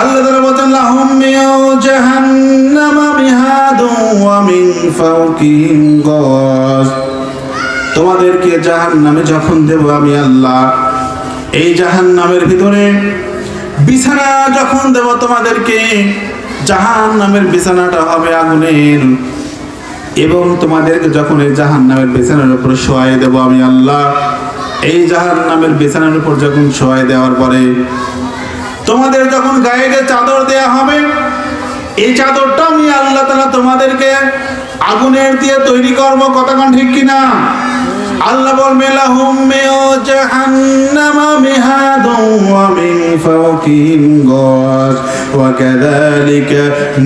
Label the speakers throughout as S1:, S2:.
S1: আল্লাহ ফাওকিহিম গাওয়াস তোমাদেরকে জাহান্নামে যখন দেব আমি আল্লাহ, এই জাহান্নামের ভিতরে বিছানা যখন দেব তোমাদেরকে, জাহান্নামের বিছানাটা হবে আগুনের। এবং তোমাদেরকে যখন এই জাহান্নামের বিছানার উপর শোয়াই দেব আমি আল্লাহ, এই জাহান্নামের বিছানার উপর যখন শোয়াই দেওয়ার পরে তোমাদের যখন গায়েকে চাদর দেয়া হবে, এই চাদরটা আমি আল্লাহ তালা তোমাদেরকে আগুনের দিয়ে তৈরি করব কতক্ষণ ঠিক কিনা? আল্লাহ বলবে, লাহুম মিয়া জাহান্নামা মিহাদু ওয়া মিন ফাওকিহিম গাওয়াস ওয়া কাযালিকা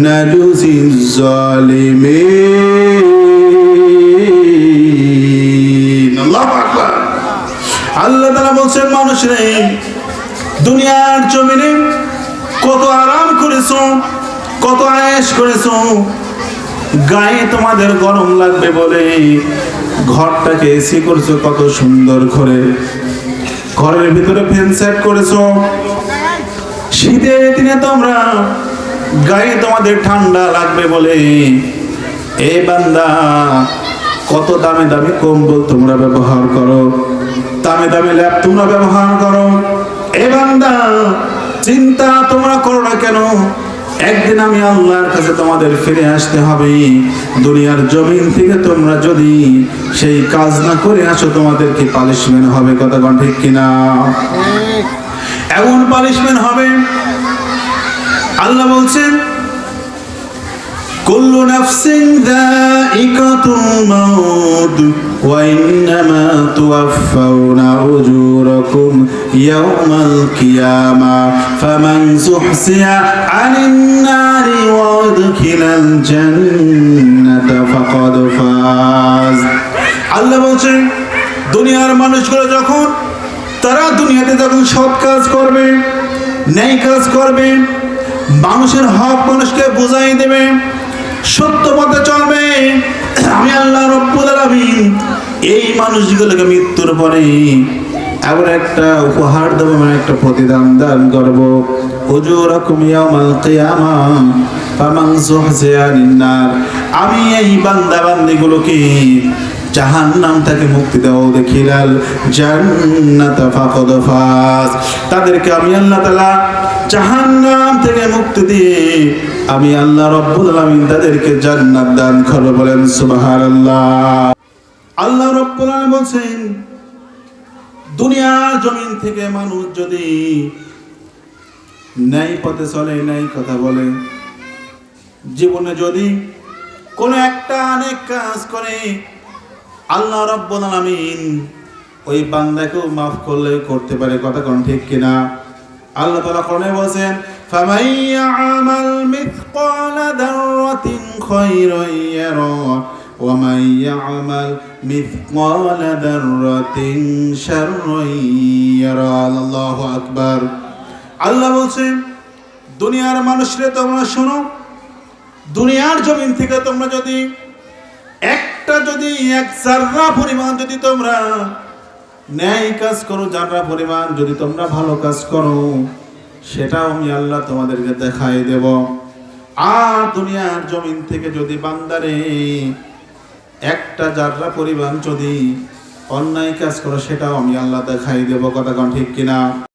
S1: নাজুজিজ জালিমিন আল্লাহু আকবার আল্লাহ তাআলা বলছেন, মানুষরে দুনিয়ার জমিনে কত আরাম করেছ, কত আয়েশ করেছ। গায়ে তোমাদের গরম লাগবে বলে ঘরটাকে এসি করছ কত সুন্দর করে। ঘরের ভিতরে ফ্যান সেট করেছ। শীতের দিনে তোমরা গায়ে তোমাদের ঠান্ডা লাগবে বলে। এ বান্দা, কত দামে দামি কম্বল তোমরা ব্যবহার করো। দামে দামে ল্যাপ তোমরা ব্যবহার করো। বান্দা চিন্তা তোমরা করো না কেন? একদিন আমি আল্লাহর কাছে তোমাদের ফিরে আসতে হবে। দুনিয়ার জমিন থেকে তোমরা যদি সেই কাজ না করে আসো তোমাদের কি পালিশমেন্ট হবে? কথা কন ঠিক কিনা? এমন পালিশমেন্ট হবে আল্লাহ বলছেন নাফসিন যায়িকাতুল মাউত ওয়া ইন্নামা তুওয়াফাউনা উজুরাকুম ইয়াওমাল কিয়ামা ফামান যুহসিয়া আনিন নারি ওয়া উদখিলাল জান্নাতা আল্লাহ বলছেন, দুনিয়ার মানুষগুলো যখন তারা দুনিয়াতে যখন সৎ কাজ করবে, ন্যায় কাজ করবে, মানুষের হক মানুষকে বুঝাই দেবে সত্য পথে চলবে। আমি আল্লাহ রব্বুল আলামিন এই মানুষগুলোকে মৃত্যুর পরে এমন একটা উপহার দেবো মানে একটা প্রতিদান দান করব। আমি এই বান্দা বান্দিগুলোকে জাহান্নাম থেকে মুক্তি দাও দেখিলাল জান্নাত ফাকাদ তাদেরকে আমি আল্লাহ তাআলা জাহান্নাম থেকে মুক্তি দিয়ে আমি আল্লাহ রব্বুল আলামিন তাদেরকে জান্নাত দান করব বলেন সুবহানাল্লাহ। আল্লাহ রব্বুল আলামিন বলছেন, দুনিয়ার জমিন থেকে মানুষ যদি ন্যায় পথে চলে, ন্যায় কথা বলে, জীবনে যদি কোনো একটা অনেক কাজ করে, আল্লাহ রব্বুল আলামিন ওই বান্দাকেও মাফ করলে করতে পারে, কথা কোন ঠিক কিনা? আল্লাহ তাআলা কোরআনে বলেন ফামান ইয়ামাল মিথকালা দাররাতিন খায়রান ইয়ারা, ওয়া মান ইয়ামাল মিথকালা দাররাতিন শাররান ইয়ারা। আল্লাহু আকবার। আল্লাহ বলছেন, দুনিয়ার মানুষরে তোমরা শোনো, দুনিয়ার জমিন থেকে তোমরা যদি একটা যদি এক জাররা পরিমাণ যদি তোমরা ন্যায় কাজ করো, যারা পরিমাণ, যদি তোমরা ভালো কাজ করো, সেটাও আমি আল্লাহ তোমাদেরকে দেখাই দেব। আর দুনিয়ার জমিন থেকে যদি বান্দারে একটা যাররা পরিমাণ যদি অন্যায় কাজ করো, সেটাও আমি আল্লাহ দেখাই দেব। কথা ঠিক কিনা?